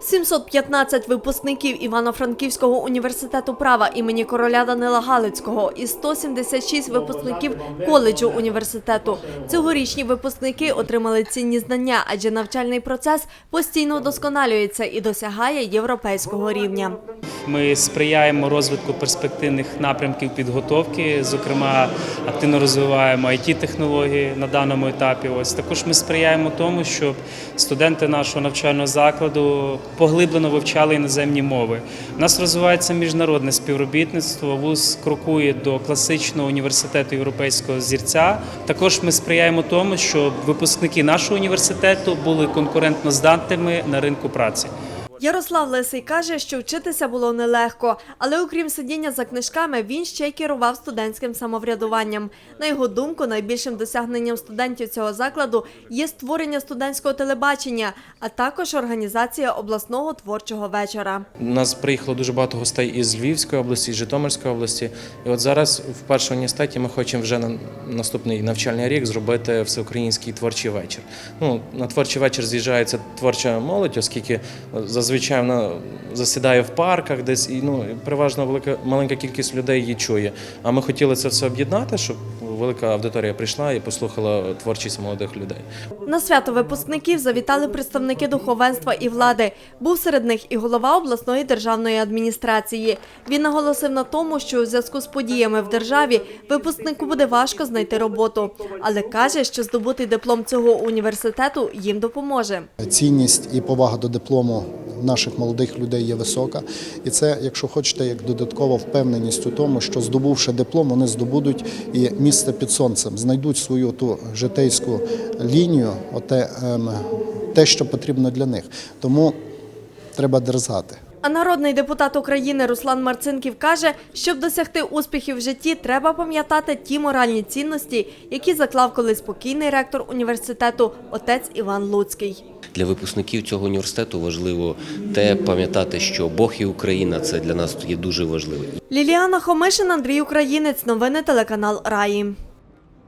715 випускників Івано-Франківського університету права імені короля Данила Галицького і 176 випускників коледжу університету. Цьогорічні випускники отримали цінні знання, адже навчальний процес постійно вдосконалюється і досягає європейського рівня. Ми сприяємо розвитку перспективних напрямків підготовки, зокрема, активно розвиваємо it технології на даному етапі. Ось також ми сприяємо тому, щоб студенти нашого навчального закладу поглиблено вивчали іноземні мови. У нас розвивається міжнародне співробітництво. Вуз крокує до класичного університету європейського зірця. Також ми сприяємо тому, щоб випускники нашого університету були конкурентно здатними на ринку праці. Ярослав Лисий каже, що вчитися було нелегко, але окрім сидіння за книжками, він ще й керував студентським самоврядуванням. На його думку, найбільшим досягненням студентів цього закладу є створення студентського телебачення, а також організація обласного творчого вечора. У нас приїхало дуже багато гостей із Львівської області, Житомирської області. І от зараз в першому університеті ми хочемо вже на наступний навчальний рік зробити всеукраїнський творчий вечір. Ну, на творчий вечір з'їжджається творча молодь, оскільки зазвичай вона засідає в парках десь, і ну, переважно велика маленька кількість людей її чує. А ми хотіли це все об'єднати, щоб велика аудиторія прийшла і послухала творчість молодих людей. На свято випускників завітали представники духовенства і влади. Був серед них і голова обласної державної адміністрації. Він наголосив на тому, що у зв'язку з подіями в державі випускнику буде важко знайти роботу, але каже, що здобутий диплом цього університету їм допоможе. Цінність і повага до диплому наших молодих людей є висока. І це, якщо хочете, як додаткова впевненість у тому, що здобувши диплом, вони здобудуть і місце під сонцем, знайдуть свою ту житейську лінію, оте, ем, те, що потрібно для них. Тому треба дерзати. А народний депутат України Руслан Марцинків каже, щоб досягти успіхів в житті, треба пам'ятати ті моральні цінності, які заклав колись спокійний ректор університету отець Іван Луцький. Для випускників цього університету важливо те пам'ятати, що Бог і Україна це для нас є дуже важливо. Ліліана Хомишин, Андрій Українець. Новини телеканал Раї.